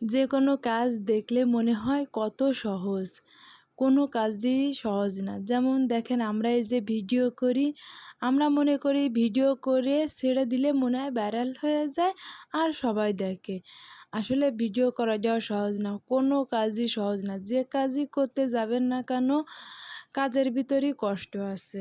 যে কোনো কাজ দেখলে মনে হয় কত সহজ। কোনো কাজই সহজ না। যেমন দেখেন, আমরা এই যে ভিডিও করি, আমরা মনে করি ভিডিও করে ছেড়ে দিলে মনে হয় ভাইরাল হয়ে যায় আর সবাই দেখে। আসলে ভিডিও করা যাওয়া সহজ না, কোনো কাজই সহজ না। যে কাজই করতে যাবেন না কেন, কাজের ভিতরেই কষ্ট আছে।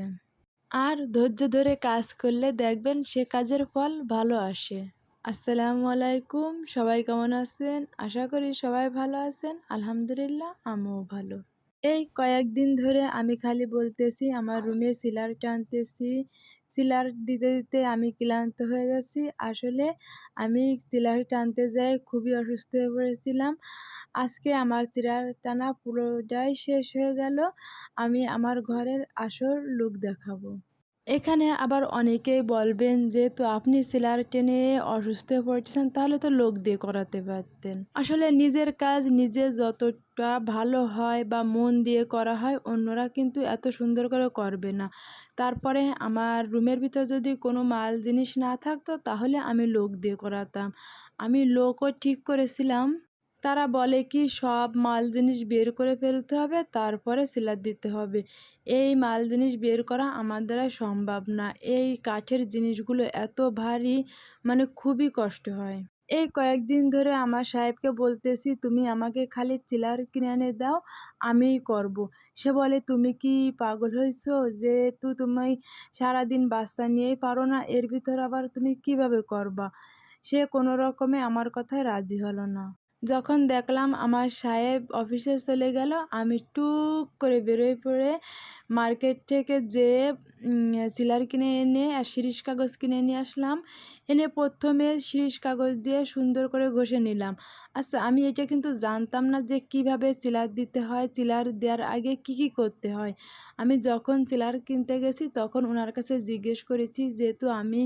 আর ধৈর্য ধরে কাজ করলে দেখবেন সে কাজের ফল ভালো আসে। আসসালামু আলাইকুম, সবাই কেমন আছেন? আশা করি সবাই ভালো আছেন। আলহামদুলিল্লাহ, আমিও ভালো। এই কয়েকদিন ধরে আমি খালি বলতেছি, আমার রুমে সিলার টানতেছি। সিলার দিতে দিতে আমি ক্লান্ত হয়ে যাচ্ছি। আসলে আমি সিলার টানতে যাই খুবই অসুস্থ হয়ে পড়েছিলাম। আজকে আমার সিলার টানা পুরোটাই শেষ হয়ে গেল। আমি আমার ঘরের আসল লুক দেখাবো। এখানে আবার অনেকেই বলবেন যে, তো আপনি সেলার টেনে অসুস্থ হয়ে পড়েছেন, তাহলে তো লোক দিয়ে করাতে পারতেন। আসলে নিজের কাজ নিজে যতটা ভালো হয় বা মন দিয়ে করা হয়, অন্যরা কিন্তু এত সুন্দর করে করবে না। তারপরে আমার রুমের ভিতর যদি কোনো মাল জিনিস না থাকতো, তাহলে আমি লোক দিয়ে করাতাম। আমি লোকও ঠিক করেছিলাম। তারা বলে কি, সব মাল জিনিস বের করে ফেলতে হবে, তারপরে সিলার দিতে হবে। এই মাল জিনিস বের করা আমার দ্বারা সম্ভব না। এই কাঠের জিনিসগুলো এত ভারী মানে খুবই কষ্ট হয়। এই কয়েকদিন ধরে আমার সাহেবকে বলতেছি, তুমি আমাকে খালি চিলার কিনে এনে দাও, আমিই করব। সে বলে, তুমি কি পাগল হয়েছো যেহেতু তুমি সারাদিন বাস্তা নিয়েই পারো না, এর ভিতর আবার তুমি কীভাবে করবা? সে কোনো রকমে আমার কথায় রাজি হলো না। যখন দেখলাম আমার সাহেব অফিসে চলে গেল, আমি টুক করে বেরোয় পড়ে মার্কেট থেকে যে সিলার কিনে এনে আর শিরিষ কাগজ কিনে নিয়ে আসলাম। এনে প্রথমে শিরিষ কাগজ দিয়ে সুন্দর করে ঘষে নিলাম। আচ্ছা আমি এটা কিন্তু জানতাম না যে কীভাবে চিলার দিতে হয় চিলার দেওয়ার আগে কি কি করতে হয়। আমি যখন চিলার কিনতে গেছি, তখন ওনার কাছে জিজ্ঞেস করেছি, যেহেতু আমি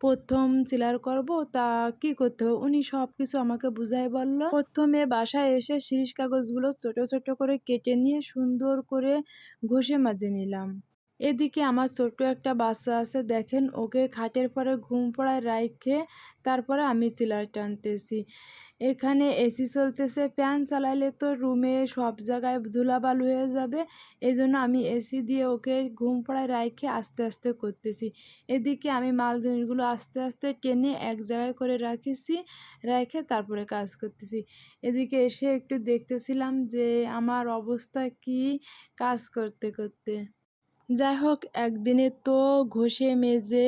প্রথম সেলার করব, তা কি করতে হবে? উনি সব কিছু আমাকে বুঝাই বলল, প্রথমে বাসায় এসে শিরিষ কাগজগুলো ছোট ছোট করে কেটে নিয়ে সুন্দর করে ঘষে মাজে নিলাম। এদিকে আমার ছোট্ট একটা বাচ্চা আছে, দেখেন ওকে খাটের পরে ঘুম পড়ায় রাইখে তারপরে আমি সিলাই টানতেছি। এখানে এসি চলতেছে, ফ্যান চালাইলে তো রুমে সব জায়গায় ধুলাবালু হয়ে যাবে এই জন্য আমি এসি দিয়ে ওকে ঘুম পড়ায় রাইখে আস্তে আস্তে করতেছি। এদিকে আমি মাল জিনিসগুলো আস্তে আস্তে টেনে এক জায়গায় করে রাখিছি রেখে তারপরে কাজ করতেছি। এদিকে এসে একটু দেখতেছিলাম যে আমার অবস্থা কি কাজ করতে করতে। যাই হোক একদিনে তো ঘষে মেজে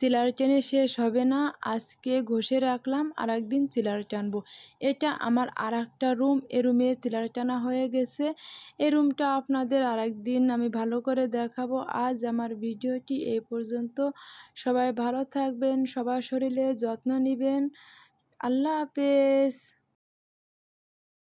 চিলার টেনে শেষ হবে না। আজকে ঘষে রাখলাম আর একদিন চিলার টানবো। এটা আমার আর একটা রুম, এ রুমে চিলার টানা হয়ে গেছে। এ রুমটা আপনাদের আর একদিন আমি ভালো করে দেখাবো। আজ আমার ভিডিওটি এ পর্যন্ত। সবাই ভালো থাকবেন, সবার শরীরে যত্ন নেবেন। আল্লাহ হাফেজ।